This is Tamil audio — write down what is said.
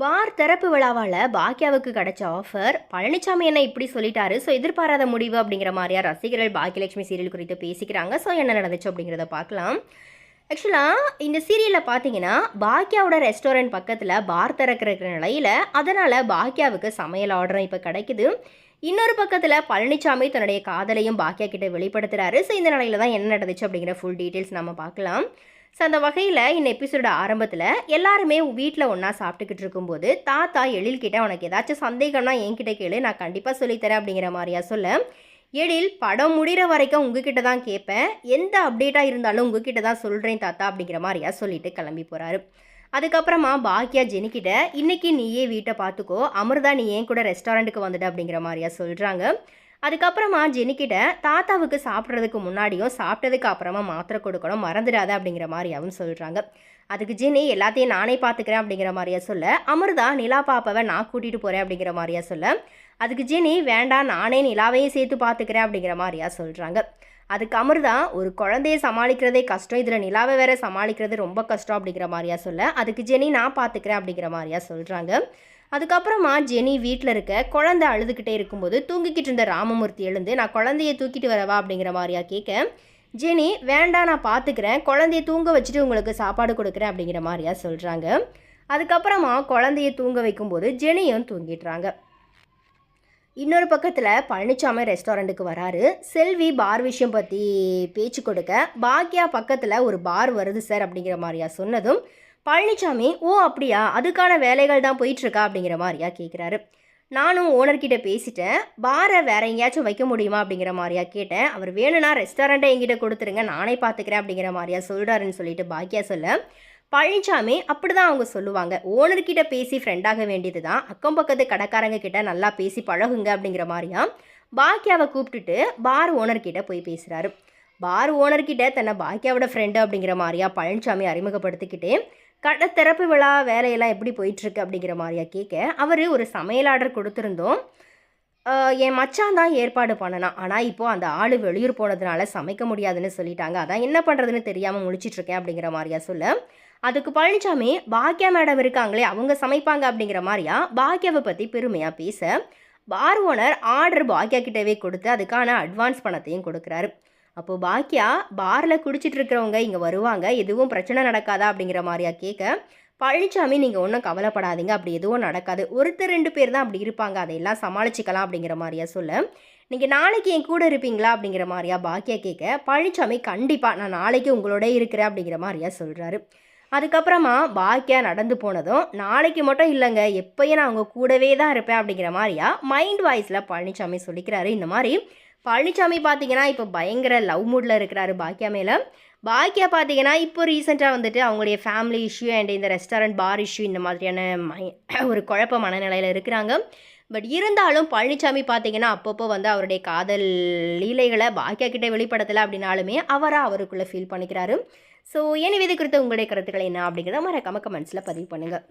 பார் திறப்பு விழாவால் பாக்கியாவுக்கு கிடைச்ச ஆஃபர் பழனிசாமி என்ன இப்படி சொல்லிட்டாரு? ஸோ எதிர்பாராத முடிவு அப்படிங்கிற மாதிரியா ரசிகர்கள் பாக்கியலட்சுமி சீரியல் குறித்து பேசிக்கிறாங்க. ஸோ என்ன நடந்துச்சு அப்படிங்கிறத பார்க்கலாம். ஆக்சுவலாக இந்த சீரியலில் பார்த்தீங்கன்னா பாக்கியாவோட ரெஸ்டாரண்ட் பக்கத்தில் பார் திறக்கிற நிலையில் அதனால் பாக்கியாவுக்கு சமையல் ஆர்டரும் இப்போ கிடைக்குது. இன்னொரு பக்கத்தில் பழனிசாமி தன்னுடைய காதலையும் பாக்கியா கிட்ட வெளிப்படுத்துகிறாரு ஸோ இந்த நிலையில் தான் என்ன நடந்துச்சு அப்படிங்கிற ஃபுல் டீட்டெயில்ஸ் நம்ம பார்க்கலாம். ஸோ அந்த வகையில் இந்த எபிசோட ஆரம்பத்தில் எல்லாருமே வீட்டில் ஒன்றா சாப்பிட்டுக்கிட்டு இருக்கும்போது தாத்தா எழில்கிட்ட உனக்கு ஏதாச்சும் சந்தேகம்னா என்கிட்ட கேளு நான் கண்டிப்பாக சொல்லித்தரேன் அப்படிங்கிற மாதிரியா சொல்ல எழில் படம் முடிகிற வரைக்கும் உங்ககிட்ட தான் கேட்பேன் எந்த அப்டேட்டாக இருந்தாலும் உங்ககிட்ட தான் சொல்கிறேன் தாத்தா அப்படிங்கிற மாதிரியா சொல்லிட்டு கிளம்பி போகிறாரு அதுக்கப்புறமா பாக்கியா ஜெனிக்கிட்ட இன்னைக்கு நீயே வீட்டை பார்த்துக்கோ அமிர்தா நீ ஏன் கூட ரெஸ்டாரண்ட்டுக்கு வந்துட்ட அப்படிங்கிற மாதிரியா சொல்கிறாங்க அதுக்கப்புறமா ஜெனிக்கிட்ட தாத்தாவுக்கு சாப்பிட்றதுக்கு முன்னாடியும் சாப்பிட்டதுக்கு அப்புறமா மாத்திரை கொடுக்கணும் மறந்துடாத அப்படிங்கிற மாதிரியாவும் சொல்கிறாங்க அதுக்கு ஜெனி எல்லாத்தையும் நானே பார்த்துக்கிறேன் அப்படிங்கிற மாதிரியா சொல்ல அமிர்தா நிலா பாப்பாவை நான் கூட்டிகிட்டு போகிறேன் அப்படிங்கிற மாதிரியா சொல்ல அதுக்கு ஜெனி வேண்டாம் நானே நிலாவையும் சேர்த்து பார்த்துக்கிறேன் அப்படிங்கிற மாதிரியா சொல்கிறாங்க அதுக்கு அமிர்தா ஒரு குழந்தைய சமாளிக்கிறதே கஷ்டம் இதில் நிலாவை வேற சமாளிக்கிறது ரொம்ப கஷ்டம் அப்படிங்கிற மாதிரியா சொல்ல அதுக்கு ஜெனி நான் பார்த்துக்கிறேன் அப்படிங்கிற மாதிரியா சொல்கிறாங்க அதுக்கப்புறமா ஜெனி வீட்டில் இருக்க குழந்தை அழுதுகிட்டே இருக்கும்போது தூங்கிக்கிட்டு இருந்த ராமமூர்த்தி எழுந்து நான் குழந்தைய தூக்கிட்டு வரவா அப்படிங்கிற மாதிரியா கேட்க ஜெனி வேண்டாம் நான் பார்த்துக்கிறேன் குழந்தைய தூங்க வச்சுட்டு உங்களுக்கு சாப்பாடு கொடுக்குறேன் அப்படிங்கிற மாதிரியா சொல்கிறாங்க அதுக்கப்புறமா குழந்தைய தூங்க வைக்கும்போது ஜெனியும் தூங்கிடுறாங்க. இன்னொரு பக்கத்தில் பழனிசாமி ரெஸ்டாரண்ட்டுக்கு வராரு. செல்வி பார் விஷயம் பற்றி பேச்சு கொடுக்க பாக்கியா பக்கத்தில் ஒரு பார் வருது சார் அப்படிங்கிற மாதிரியா சொன்னதும் பழனிசாமி ஓ அப்படியா? அதுக்கான வேலைகள் தான் போயிட்டுருக்கா? அப்படிங்கிற மாதிரியா கேட்குறாரு நானும் ஓனர்கிட்ட பேசிட்டேன். பாரை வேற எங்கேயாச்சும் வைக்க முடியுமா? அப்படிங்கிற மாதிரியா கேட்டேன். அவர் வேணும்னா ரெஸ்டாரண்ட்டை எங்கிட்ட கொடுத்துருங்க. நானே பார்த்துக்கிறேன் அப்படிங்கிற மாதிரியா சொல்கிறாருன்னு சொல்லிட்டு பாக்கியா சொல்ல பழனிசாமி அப்படி தான் அவங்க சொல்லுவாங்க. ஓனர்கிட்ட பேசி ஃப்ரெண்டாக வேண்டியது தான். அக்கம் பக்கத்து கடைக்காரங்க கிட்ட நல்லா பேசி பழகுங்க. அப்படிங்கிற மாதிரியா பாக்கியாவை கூப்பிட்டுட்டு பார் ஓனர்கிட்ட போய் பேசுகிறாரு பார் ஓனர்கிட்ட தன்னை பாக்கியாவோட ஃப்ரெண்டு அப்படிங்கிற மாதிரியா பழனிசாமி அறிமுகப்படுத்திக்கிட்டே கடை திறப்பு விழா வேலையெல்லாம் எப்படி போயிட்டுருக்கு அப்படிங்கிற மாதிரியா கேட்க அவர் ஒரு சமையல் ஆர்டர் கொடுத்துருந்தோம். என் மச்சான் தான் ஏற்பாடு பண்ணனான் ஆனால் இப்போது அந்த ஆள் வெளியூர் போனதுனால சமைக்க முடியாதுன்னு சொல்லிட்டாங்க. அதான் என்ன பண்ணுறதுன்னு தெரியாமல் முடிச்சிட்ருக்கேன் அப்படிங்கிற மாதிரியா சொல்ல. அதுக்கு பழனிசாமி பாக்யா மேடம் இருக்காங்களே அவங்க சமைப்பாங்க அப்படிங்கிற மாதிரியா பாக்யாவை பற்றி பெருமையாக பேச. பார் ஓனர் ஆர்டர் பாக்யா கிட்டவே கொடுத்து அதுக்கான அட்வான்ஸ் பணத்தையும் கொடுக்குறாரு. அப்போது பாக்கியா பாரில் குடிச்சிட்டு இருக்கிறவங்க இங்கே வருவாங்க எதுவும் பிரச்சனை நடக்காதா அப்படிங்கிற மாதிரியா கேட்க பழனிசாமி நீங்கள் ஒன்றும் கவலைப்படாதீங்க அப்படி எதுவும் நடக்காது. ஒருத்தர் ரெண்டு பேர் தான் அப்படி இருப்பாங்க அதையெல்லாம் சமாளிச்சுக்கலாம் அப்படிங்கிற மாதிரியா சொல்ல. நீங்கள் நாளைக்கு என் கூட இருப்பீங்களா அப்படிங்கிற மாதிரியா பாக்கியா கேட்க பழனிசாமி கண்டிப்பாக நான் நாளைக்கு உங்களோட இருக்கிறேன் அப்படிங்கிற மாதிரியா சொல்கிறாரு அதுக்கப்புறமா பாக்கியா நடந்து போனதும் நாளைக்கு மட்டும் இல்லைங்க எப்பயும் நான் அவங்க கூடவே தான் இருப்பேன் அப்படிங்கிற மாதிரியா மைண்ட் வாய்ஸில் பழனிசாமி சொல்லிக்கிறாரு. இந்த மாதிரி பழனிசாமி பார்த்தீங்கன்னா இப்போ பயங்கர லவ் மூடில் இருக்கிறாரு பாக்கியா மேலே. பாக்கியா பார்த்தீங்கன்னா இப்போ ரீசெண்டாக வந்துட்டு அவங்களுடைய ஃபேமிலி இஷ்யூ அண்ட் இந்த ரெஸ்டாரண்ட் பார் இஷ்யூ இந்த மாதிரியான மை ஒரு குழப்ப மனநிலையில் இருக்கிறாங்க. பட் இருந்தாலும் பழனிசாமி பார்த்தீங்கன்னா அப்பப்போ வந்து அவருடைய காதல் லீலைகளை பாக்கியா கிட்டே வெளிப்படுத்தலை அப்படின்னாலுமே அவராக அவருக்குள்ளே ஃபீல் பண்ணிக்கிறாரு. ஸோ எனவே இது குறித்த உங்களுடைய கருத்துக்கள் என்ன அப்படிங்கிறத மறக்காம கமெண்ட்ஸில் பதிவு பண்ணுங்கள்